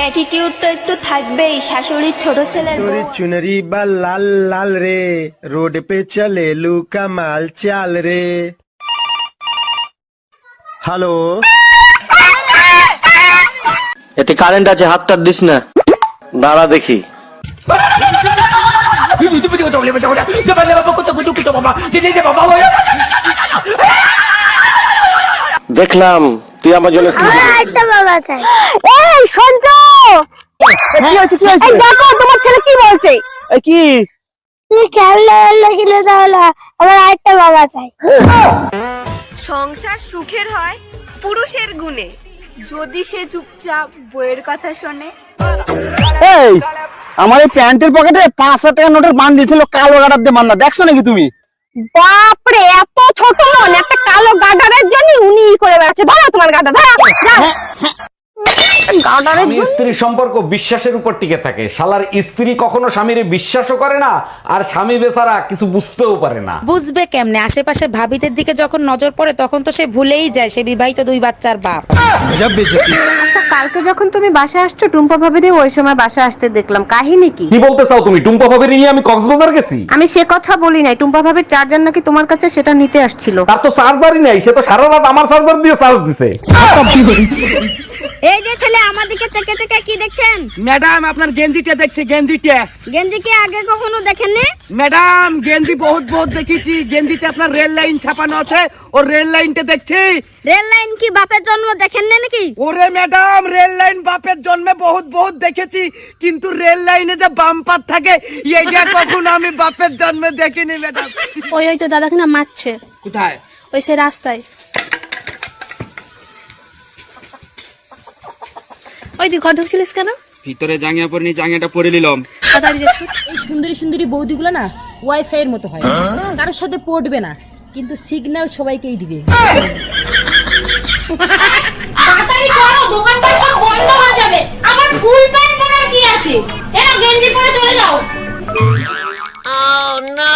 অ্যাটিটিউডটা একটু থাকবেই শাশুড়ির ছোট ছেলের তোর চুনারি বা লাল লাল রে রোড পে চলে লুকা মাল চাল রে। হ্যালো এতে কারেন্ট আছে হাত টাত দিস না। দাঁড়া দেখি। দেখলাম তুই আমার জন্য এই সঞ্জ কি হয়েছে কি হয়েছে? দেখো তোমার ছেলে কি বলছে? কি? তুমি খেলনা কিনে দাও আমার আরেকটা বাবা চাই। সংসার সুখের হয় পুরুষের গুণে। যদি সে চুপচাপ বইয়ের কথা শোনে। এই আমার এই প্যান্টের পকেটে পাঁচ হাজার টাকা নোটের বান দিয়েছিল কালো গাডার দিয়ে মান্না। দেখছ নাকি তুমি? বাপরে এত ছোট মন একটা কালো গাডারের জন্য উনি করে বেড়াচ্ছে। ধরো তোমার গাডা ধরো গাডারের স্বামী স্ত্রীর সম্পর্ক বিশ্বাসের উপর টিকে থাকে। শালার স্ত্রী কখনো স্বামীর বিশ্বাসও করে না আর স্বামী বেচারা কিছু বুঝতেও পারে না। বুঝবে কেমনে? আশেপাশে ভাবিদের দিকে যখন নজর পড়ে তখন তো সে ভুলেই যায় সে বিবাহিত দুই বাচ্চার বাপ। আচ্ছা কালকে যখন তুমি বাসায় আসছো টুম্পা ভাবিরে ওই সময় বাসায় আসতে দেখলাম। কাহিনী কি? কি বলতে চাও তুমি? টুম্পা ভাবির নিয়ে আমি কক্সবাজার গেছি? আমি সে কথা বলি নাই। টুম্পা ভাবির চার্জার নাকি তোমার কাছে সেটা নিতে আসছিল। তার তো চার্জারই নাই সে তো সারা রাত আমার চার্জার দিয়ে চার্জ দিছে। এই যে ছেলে আমাদেরকে থেকে থেকে কি দেখছেন? ম্যাডাম আপনার গেঞ্জিটা দেখছে গেঞ্জিটা। গেঞ্জি কি আগে কখনো দেখেননি? ম্যাডাম গেঞ্জি বহুত বহুত দেখেছি। গেঞ্জিতে আপনার রেল লাইন ছাপানো আছে। ও রেল লাইনটা দেখছি। রেল লাইন কি বাপের জন্ম দেখেননি নাকি? ওরে ম্যাডাম রেল লাইন বাপের জন্মে বহুত বহুত দেখেছি। কিন্তু রেল লাইনে যে বাম্পার থাকে এইটা কখনো আমি বাপের জন্মে দেখিনি ম্যাডাম। ওই ওই তো দাদাকে না মারছে। কোথায়? ওই সে রাস্তায়। ওই তুই ঘর কেন? ভিতরে জাঙ্গিয়া পরে নি জাঙ্গিয়াটা পরে নিলাম। এই সুন্দরী সুন্দরী বৌদিগুলো না ওয়াইফাই এর মতো হয়। কারোর সাথে পড়বে না কিন্তু সিগন্যাল সবাইকেই দিবে। তাড়াতাড়ি করো দোকানটা সব বন্ধ হয়ে যাবে। আমার ফুল প্যান্ট পরা কি আছে? এরা গেঞ্জি পরে চলে যাও। oh, ও নো